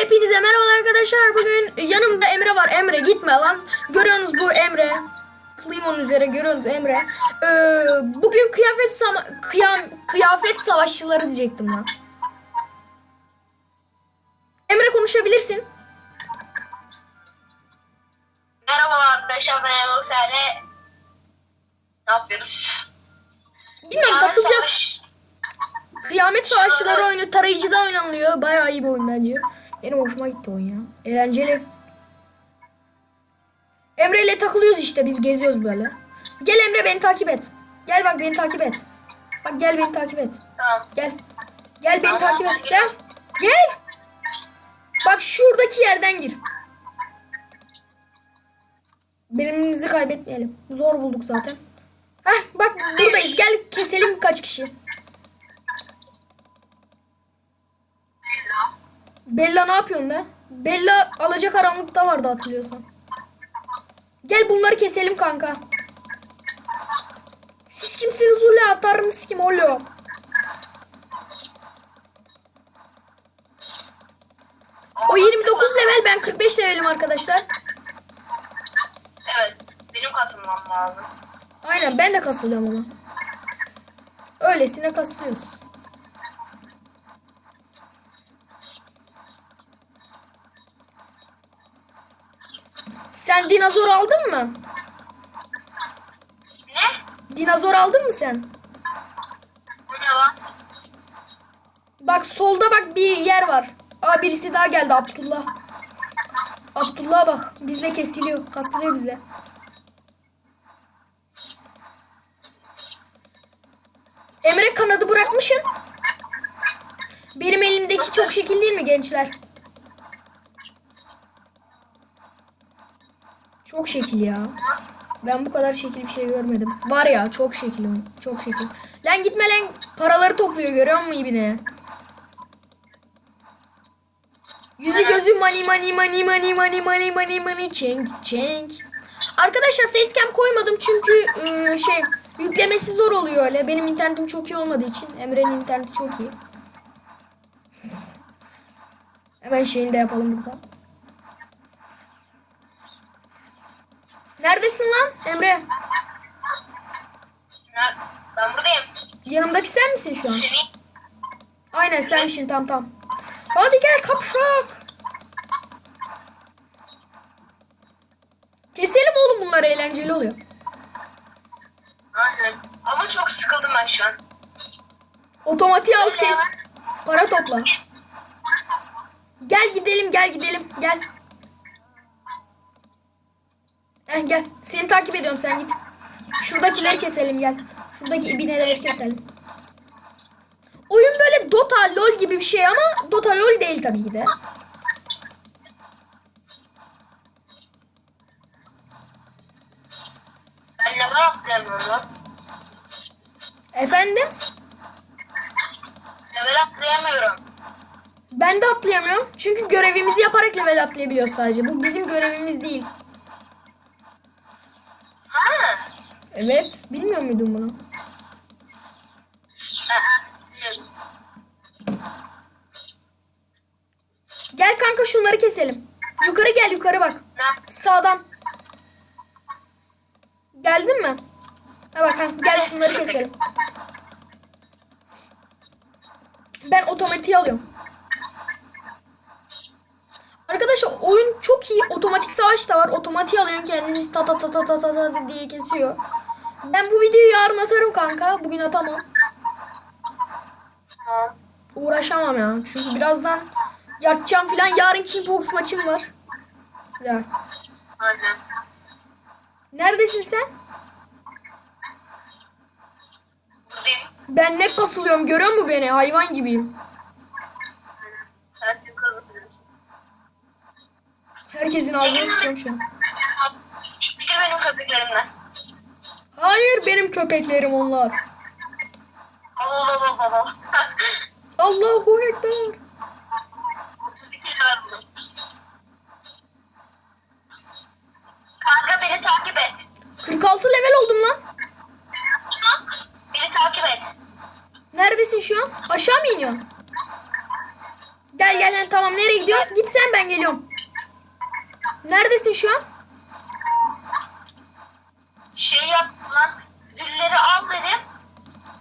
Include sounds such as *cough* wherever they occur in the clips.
Hepinize merhaba arkadaşlar. Bugün yanımda Emre var. Emre gitme lan. Görüyorsunuz bu Emre. Klimonun üzere görüyorsunuz Emre. Ee, bugün kıyafet sama kıyam kıyafet savaşçıları diyecektim lan. Emre konuşabilirsin. Merhabalar arkadaşlar ben Emre Serre. Ne yapıyoruz? Bilmiyorum takılacağız. Kıyamet savaşçıları oyunu tarayıcıda oynanılıyor. Bayağı iyi bir oyun bence. Benim hoşuma gitti oyun ya. Eğlenceli. Emre ile takılıyoruz işte biz geziyoruz böyle. Gel Emre beni takip et. Gel bak beni takip et. Bak gel beni takip et. Tamam. Gel. Gel beni Tamam, takip et. Gel. Gel. Bak şuradaki yerden gir. Birbirimizi kaybetmeyelim. Zor bulduk zaten. Heh bak buradayız. Gel keselim birkaç kişi. Bella ne yapıyorsun be? Bella alacak karanlıkta vardı hatırlıyorsan. Gel bunları keselim kanka. Siz kimsiniz ula? Atarınız kim oluyor? O 29 level ben 45 levelim arkadaşlar. Evet. Benim katılmam lazım. Aynen ben de kasılıyorum ama. Öylesine kasılıyoruz. Sen dinozor aldın mı? Ne? Dinozor aldın mı sen? Bu ne lan? Bak solda bak bir yer var. Aa birisi daha geldi Abdullah. Abdullah bak bizle kesiliyor. Kasılıyor bizle. Emre kanadı bırakmışsın. Benim elimdeki çok şekil değil mi gençler? Çok şekil ya. Ben bu kadar şekil bir şey görmedim. Var ya çok şekil. Çok şekil. Lan gitme lan. Paraları topluyor görüyor musun ibine? Yüzü gözü money money money money money money money money çenk çenk. Arkadaşlar facecam koymadım çünkü ıı, şey yüklemesi zor oluyor öyle. Benim internetim çok iyi olmadığı için. Emre'nin interneti çok iyi. Hemen şeyini de yapalım burada. Neredesin lan Emre? Ben buradayım. Yanımdaki sen misin şu an? Seni Aynen senmişsin tam tam. Hadi gel kapşak. Keselim oğlum bunlar eğlenceli oluyor. Aynen. Ama çok sıkıldım ben şu an. Otomatiğe al kes. Para topla. Gel gidelim gel gidelim gel. Heh, gel. Seni takip ediyorum sen git. Şuradakileri keselim gel. Şuradaki ibineleri keselim. Oyun böyle Dota, LoL gibi bir şey ama Dota, LoL değil tabii ki de. Ben level atlayamıyorum. Efendim? Level atlayamıyorum. Ben de atlayamıyorum. Çünkü görevimizi yaparak level atlayabiliyoruz sadece. Bu bizim görevimiz değil. Evet. Bilmiyor muydun bunu? Gel kanka şunları keselim. Yukarı gel yukarı bak. Sağdan. Geldin mi? Ha bak ha, gel şunları keselim. Ben otomatiği alıyorum. Arkadaşlar oyun çok iyi. Otomatik savaş da var. Otomatiği alıyorsun kendinizi ta ta ta ta ta ta diye kesiyor. Ben bu videoyu yarın atarım kanka. Bugün atamam. Tamam. Uğraşamam ya. Çünkü birazdan yatacağım falan. Yarın Kingbox maçım var. Ya. Neredesin sen? Buradayım. Ben ne kasılıyorum görüyor musun beni? Hayvan gibiyim. Herkesin ağzını sıçıyorum şu an. Çekil benim köpeklerimden. Hayır benim köpeklerim onlar. Allah *laughs* Allah Allah. Allahu Ekber. 32 level buldum. Kanka beni takip et. 46 level oldum lan. Bak, Beni takip et. Neredesin şu an? Aşağı mı iniyorsun? Gel gel lan Tamam nereye gidiyor? Git sen ben geliyorum. Neredesin şu an? Şey yap Gülleri al dedim.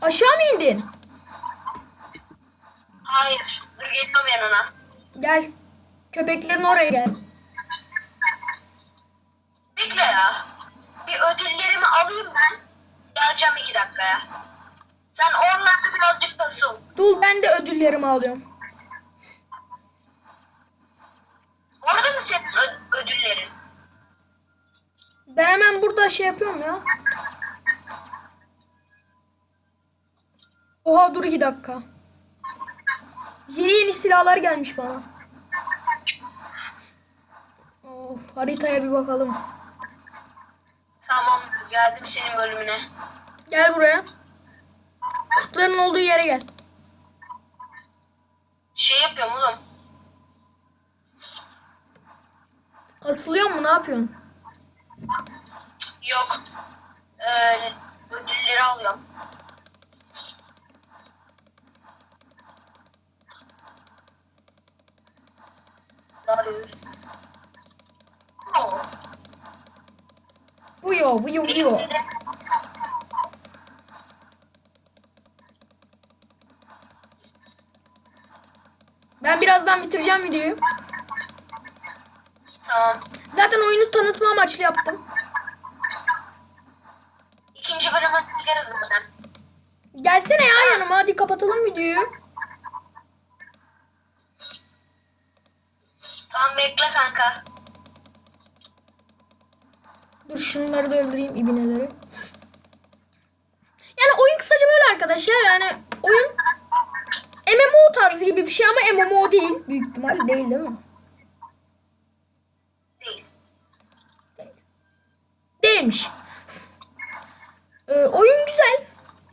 Aşağı mı indin? Hayır. Dur geliyorum yanına. Gel. Köpeklerin oraya gel. Bekle ya. Bir ödüllerimi alayım ben. Geleceğim iki dakikaya. Sen oralarda birazcık kasıl. Dul ben de ödüllerimi alıyorum. Orada mı senin ödüllerin? Ben hemen burada şey yapıyorum ya. Oha dur iki dakika. Yeni yeni silahlar gelmiş bana. Of haritaya bir bakalım. Tamam geldim senin bölümüne. Gel buraya. Kurtların olduğu yere gel. Şey yapıyorum oğlum. Kasılıyor mu ne yapıyorsun? Yok. Ee, ödülleri alıyorum. Darius. Oh. Vuyo. Ben birazdan bitireceğim videoyu. Tamam. Zaten oyunu tanıtma amaçlı yaptım. İkinci bölüme geliriz zaten. Gelsene ya yanıma hadi kapatalım videoyu. Tamam bekle kanka. Dur şunları da öldüreyim ibineleri. Yani oyun kısaca böyle arkadaşlar yani oyun MMO tarzı gibi bir şey ama MMO değil. Büyük ihtimal değil değil mi? Değil. Değilmiş. Ee, oyun güzel.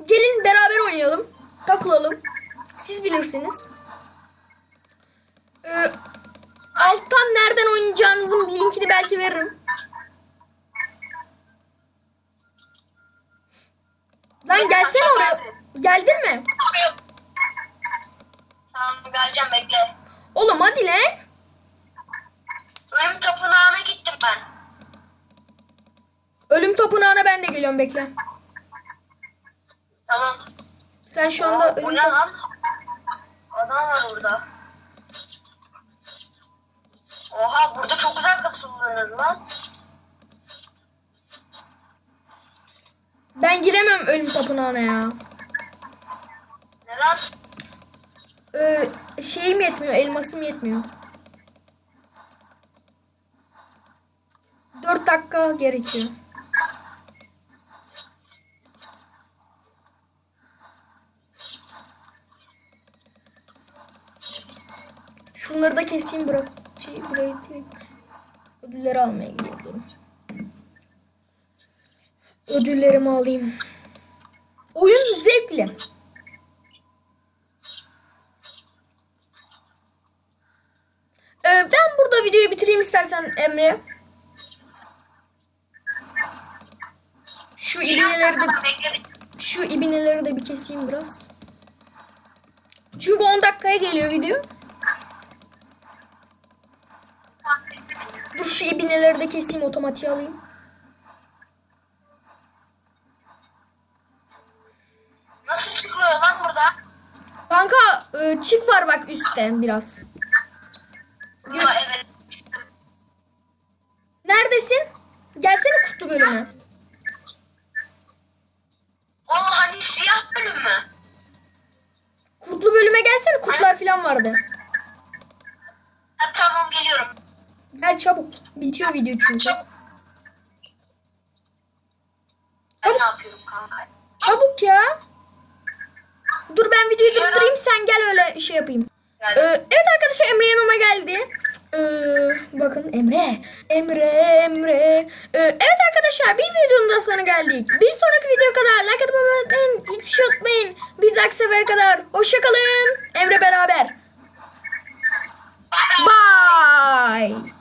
Gelin beraber oynayalım. Takılalım. Siz bilirsiniz. Ee, alttan nereden oynayacağınızın linkini belki veririm. Lan gelsene oraya. Geldin mi? Tamam geleceğim bekle. Oğlum hadi lan. Ölüm tapınağına gittim ben. Ölüm tapınağına ben de geliyorum bekle. Tamam. Sen şu anda Aa, ölüm ne tap- lan? Adam var burada. Oha burada çok güzel kasılınır lan. Ben giremem ölüm tapınağına ya. Neden? Ee, şeyim yetmiyor, elmasım yetmiyor. 4 dakika gerekiyor. Şunları da keseyim bırak. Şey, burayı ödülleri almaya gidiyorum. Ödüllerimi alayım. Oyun zevkli. Ee, ben burada videoyu bitireyim istersen Emre. Şu ibineleri de şu ibineleri de bir keseyim biraz. Çünkü 10 dakikaya geliyor video. Dur şu ibineleri de keseyim otomatiğe alayım. E, çık var bak üstte biraz. Burada evet. Neredesin? Gelsene kutlu bölüme. O hani siyah bölüm mü? Kutlu bölüme gelsene kurtlar falan vardı. Ha, tamam geliyorum. Gel çabuk. Bitiyor video çünkü. Ben ne yapıyorum kanka? Çabuk ya. Dur ben videoyu durdurayım sen gel öyle şey yapayım. Ee, evet arkadaşlar Emre yanıma geldi. Ee, bakın Emre. Emre Emre. Ee, evet arkadaşlar bir videonun da sonuna geldik. Bir sonraki video kadar like atıp abone olmayı hiçbir şey unutmayın. Bir dahaki sefer kadar hoşçakalın. Emre beraber. Bye.